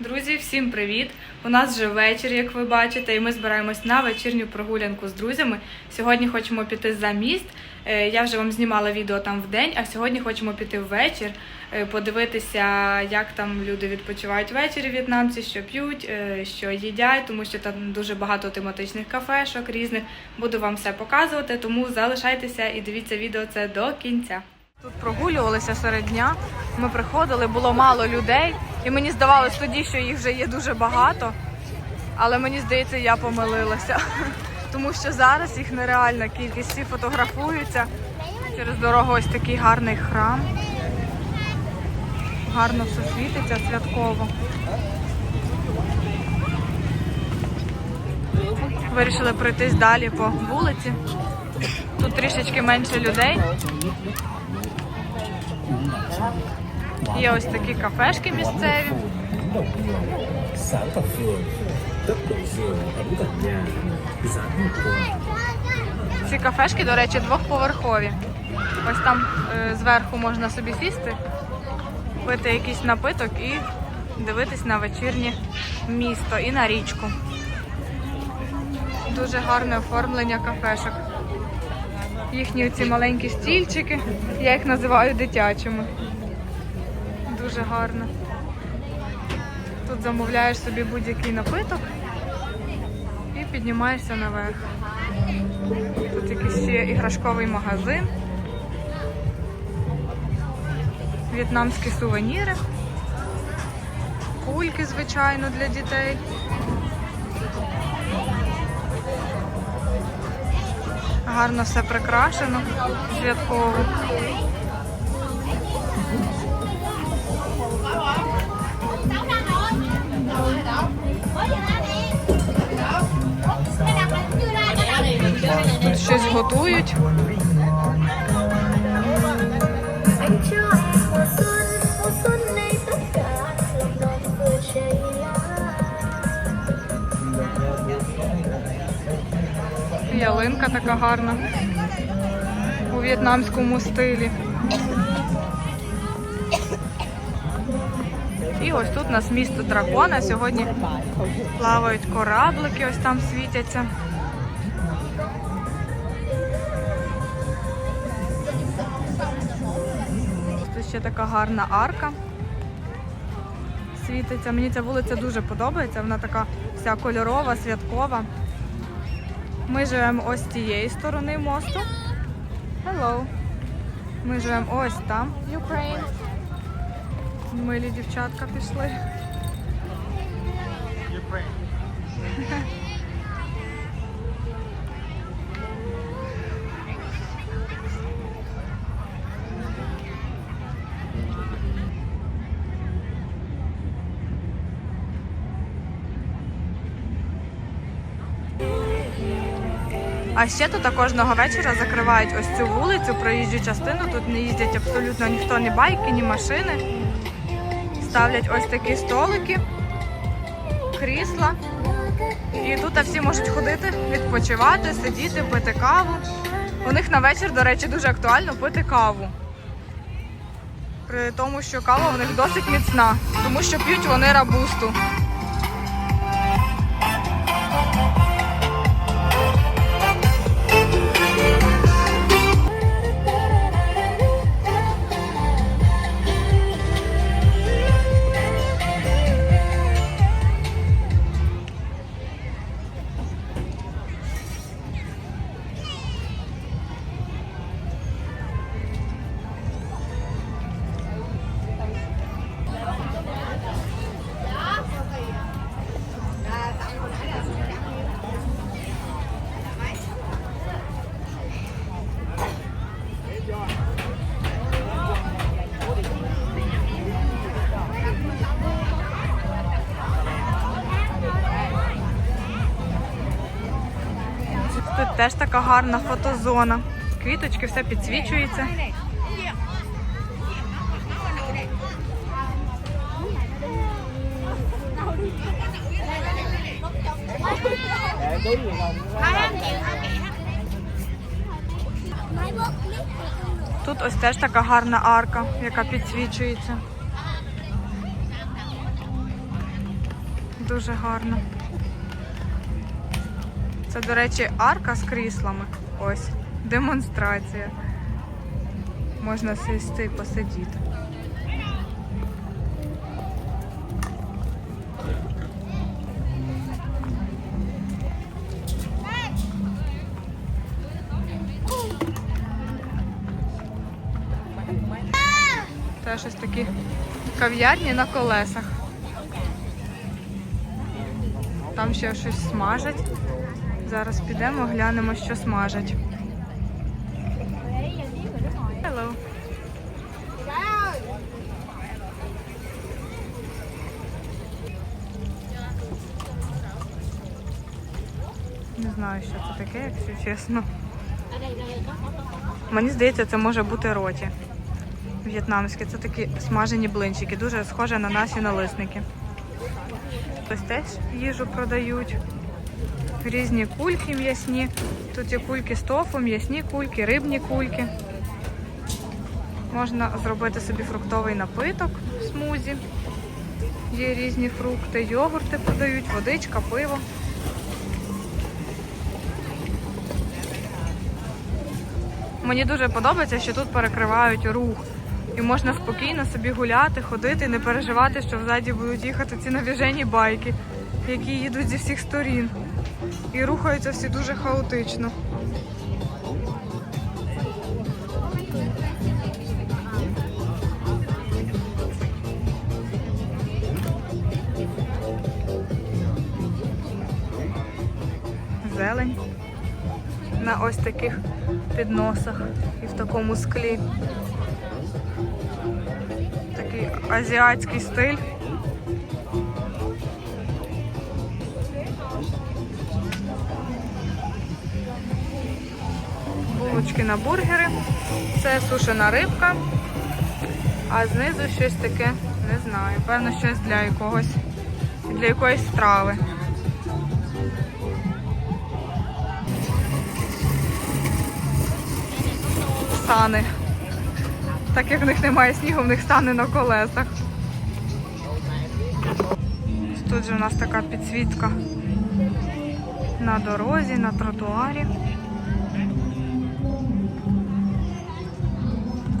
Друзі, всім привіт! У нас вже вечір, як ви бачите, і ми збираємось на вечірню прогулянку з друзями. Сьогодні хочемо піти за міст. Е, Я вже вам знімала відео там в день, а сьогодні хочемо піти ввечір, е, подивитися, як там люди відпочивають ввечері в'єтнамці, що п'ють, е, що їдять, тому що там дуже багато тематичних кафешок різних. Буду вам все показувати, тому залишайтеся і дивіться відео це до кінця. Тут прогулювалися серед дня. Ми приходили, було мало людей, і мені здавалось тоді, що їх вже є дуже багато. Але мені здається, я помилилася. Тому що зараз їх нереальна кількість, всі фотографуються. Через дорогу ось такий гарний храм. Гарно все світиться святково. Вирішили пройтись далі по вулиці. Тут трішечки менше людей. Є ось такі кафешки місцеві. Ці кафешки, до речі, двохповерхові. Ось там е, зверху можна собі сісти, пити якийсь напиток і дивитись на вечірнє місто і на річку. Дуже гарне оформлення кафешок. Їхні ці маленькі стільчики, я їх називаю дитячими. Дуже гарно. Тут замовляєш собі будь-який напиток і піднімаєшся наверх. Тут якийсь ще іграшковий магазин. В'єтнамські сувеніри. Кульки, звичайно, для дітей. Гарно все прикрашено, святково. Đồng vừa cháy Ялинка така гарна. У в'єтнамському стилі. І ось тут у нас місто дракона. Сьогодні плавають кораблики, ось там світяться. Тут ще така гарна арка. Світиться. Мені ця вулиця дуже подобається. Вона така вся кольорова, святкова. Ми живемо ось з цієї сторони мосту. Hello. Ми живемо ось там. Ukraine. Милі дівчатка пішли. А ще тут кожного вечора закривають ось цю вулицю, проїжджу частину. Тут не їздять абсолютно ніхто, ні байки, ні машини. Ставлять ось такі столики, крісла. І тут всі можуть ходити, відпочивати, сидіти, пити каву. У них на вечір, до речі, дуже актуально пити каву. При тому, що кава у них досить міцна, тому що п'ють вони рабусту. Тут теж така гарна фотозона. Квіточки, все підсвічується. Тут ось теж така гарна арка, яка підсвічується. Дуже гарно. Це, до речі, арка з кріслами. Ось. Демонстрація. Можна сісти і посидіти. Це щось такі кав'ярні на колесах. Там ще щось смажать. Зараз підемо, глянемо, що смажать. Не знаю, що це таке, якщо чесно. Мені здається, це може бути роті. В'єтнамські. Це такі смажені блинчики, дуже схожі на наші налисники. Ось теж їжу продають. Різні кульки м'ясні. Тут є кульки з тофу, м'ясні кульки, рибні кульки. Можна зробити собі фруктовий напиток в смузі. Є різні фрукти, йогурти подають, водичка, пиво. Мені дуже подобається, що тут перекривають рух. І можна спокійно собі гуляти, ходити, не переживати, що взаді будуть їхати ці навіжені байки, які їдуть зі всіх сторін. І рухаються всі дуже хаотично. Зелень на ось таких підносах і в такому склі. Такий азіатський стиль. Булочки на бургери. Це сушена рибка. А знизу щось таке, не знаю. Певно, щось для якогось, для якоїсь страви. Сани. Так як в них немає снігу, в них стане на колесах. Тут же у нас така підсвітка на дорозі, на тротуарі.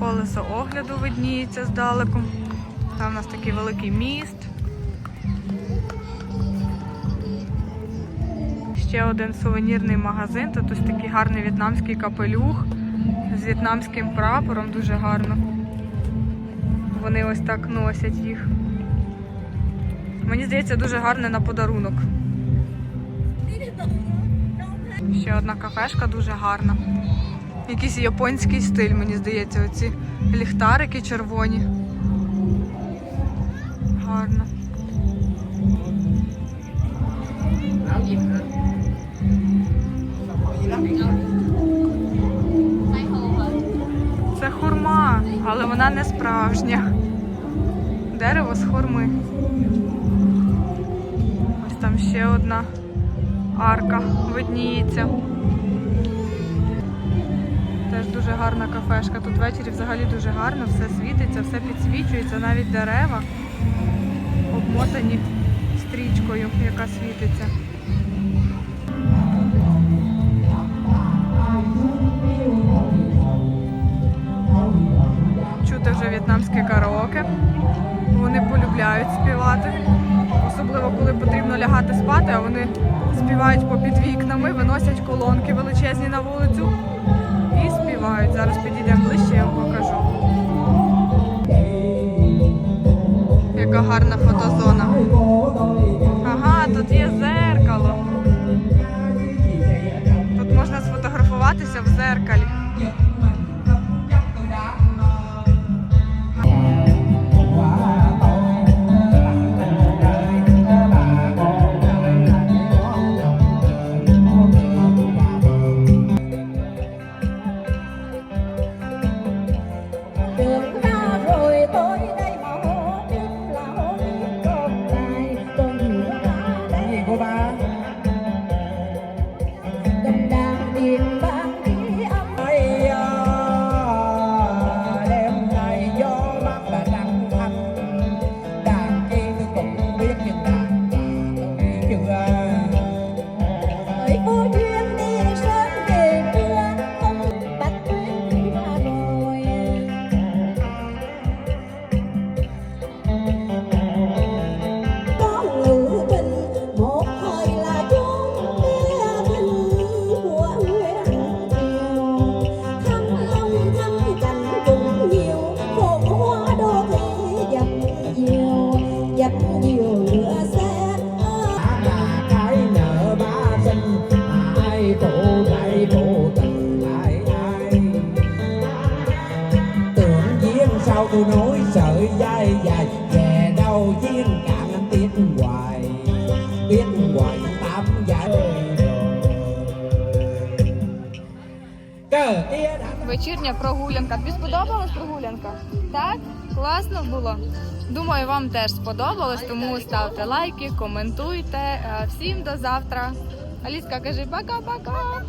Колесо огляду видніється здалеку. Там у нас такий великий міст. Ще один сувенірний магазин. Тут ось такий гарний в'єтнамський капелюх з в'єтнамським прапором, дуже гарно. Вони ось так носять їх. Мені здається, дуже гарне на подарунок. Ще одна кафешка дуже гарна. Якийсь японський стиль, мені здається, оці ліхтарики червоні. Гарно. Це хурма, але вона не справжня. Дерево з хурми. Ось там ще одна арка видніється. Теж дуже гарна кафешка. Тут ввечері взагалі дуже гарно, все світиться, все підсвічується, навіть дерева обмотані стрічкою, яка світиться. Чути вже в'єтнамське караоке. Вони полюбляють співати. Особливо коли потрібно лягати спати, а вони співають попід вікнами, виносять колонки величезні на вулицю і співають. Зараз підійдемо ближче, я вам покажу. Яка гарна фотозона. Ага, тут є зеркало. Тут можна сфотографуватися в зеркалі. Вечірня прогулянка. Тобі сподобалась прогулянка? Так? Класно було. Думаю, вам теж сподобалось, тому ставте лайки, коментуйте. Е, Всім до завтра. Аліска, кажи пока-пока.